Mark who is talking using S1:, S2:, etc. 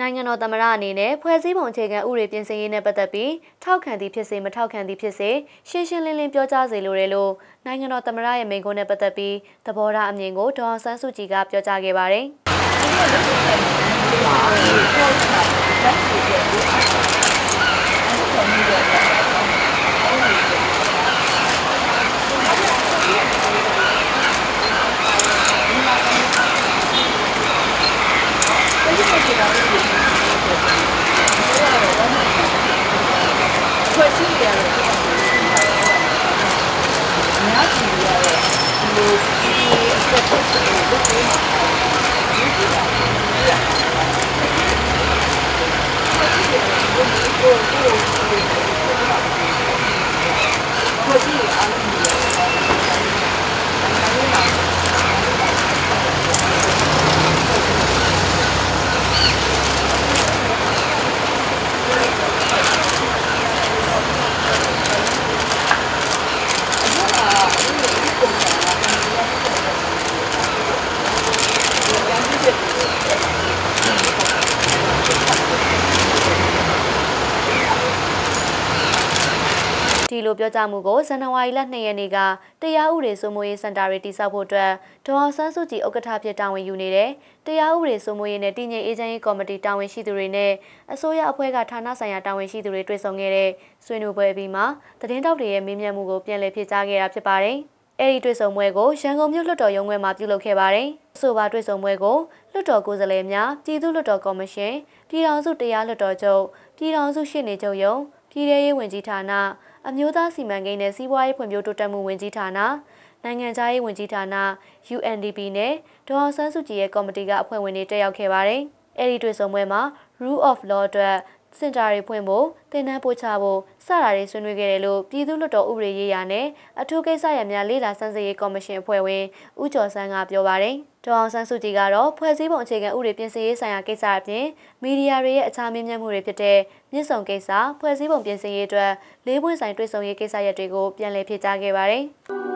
S1: နိုင်ငံတော်သမ္မတအနေနဲ့ဖွဲ့စည်းပုံအခြေခံဥပဒေပြင်ဆင်ရေးနဲ့ပတ်သက်ပြီးထောက်ခံသည်ဖြစ်စေမထောက်ခံသည်ဖြစ်စေရှင်းရှင်းလင်းလင်းပြောကြားစေလိုတယ်လို့နိုင်ငံတော်သမ္မတရဲ့မိန့်ခွန်းနဲ့ပတ်သက်ပြီးသဘောထားအမြင်ကိုဒေါအောင်ဆန်းစုကြည်ကပြောကြားခဲ့ပါတယ်
S2: ဖွဲ့စည်းရတဲ့များကြည့်ရတဲ့ ဒီလိုဒီအသက်ကိုလုပ်ပေးမှာဒီကိစ္စကိုရဖွဲ့စည်းရအောင်
S1: ဒီ လိုပြောကြားမှုကိုဇန်နဝါရီလ2ရက်နေ့ကတရားဥပဒေစိုးမိုးရေးစင်တာတွေတည်ဆောက်ဖို့အတွက်ဒေါအောင်ဆန်းစုကြည်ဥက္ကဋ္ဌဖြစ်တာဝန်ယူနေတဲ့တရားဥပဒေစိုးမိုးရေးနဲ့တည်ငြိမ်အေးချမ်းရေးကော်မတီတာဝန်ရှိသူတွေနဲ့အစိုးရအဖွဲ့ကဌာနဆိုင်ရာတာဝန်ရှိသူတွေတွေ့ဆုံခဲ့တဲ့ဆွေးနွေးပွဲပြီးမှသတင်းတောက်တွေရဲ့မေးမြန်းမှုကိုပြန်လည်ဖြေကြားခဲ့တာဖြစ်ပါတယ်။အဲဒီတွေ့ဆုံပွဲကိုရန်ကုန်မြို့လွှတ်တော်ရုံးခွဲမှာပြုလုပ်ခဲ့ပါတယ်။အဆိုပါတွေ့ဆုံပွဲကိုလွှတ်တော်ကိုယ်စားလှယ်များပြည်သူ့လွှတ်တော်ကော်မရှင်ပြည်ထောင်စုတရားလွှတ်တော်ချုပ်ပြည်ထောင်စုရှေ့နေချုပ်ရုံးပြည်ထရေးဝန်ကြီးဌာန အမျိုးသားစီမံကိန်းနဲ့စီးပွားရေးဖွံ့ဖြိုးတိုးတက်မှုဝန်ကြီးဌာနနိုင်ငံခြားရေးဝန်ကြီးဌာန UNDP နဲ့ဒေါအောင်ဆန်းစုကြည်ရဲ့ကော်မတီကအဖွဲ့ဝင်တွေတက်ရောက်ခဲ့ပါတယ်။အဲဒီတွေ့ဆုံပွဲမှာ Rule of Law အတွက် စင်တာတွေဖွင့်ဖို့တင်နန်းပို့ချဖို့စတာတွေဆွေးနွေးခဲ့တယ်လို့ပြည်သူ့လွှတ်တော်ဥပဒေရေးရာနဲ့အထူးကိစ္စရပ်များလေ့လာစမ်းစစ်ရေးကော်မရှင်အဖွဲ့ဝင်ဦးကျော်ဆန်းကပြောပါတယ်။ဒေါအောင်ဆန်းစုကြည်ကတော့ဖွဲ့စည်းပုံအခြေခံဥပဒေပြင်ဆင်ရေးဆိုင်ရာကိစ္စအပြင်မီဒီယာတွေရဲ့အခြားမြင့်မြတ်မှုတွေဖြစ်တဲ့မြင့်ဆောင်ကိစ္စဖွဲ့စည်းပုံပြင်ဆင်ရေးအတွက်လေးပွင့်ဆိုင်တွေ့ဆုံရေးကိစ္စရပ်တွေကိုပြန်လည်ဖြေကြားခဲ့ပါတယ်။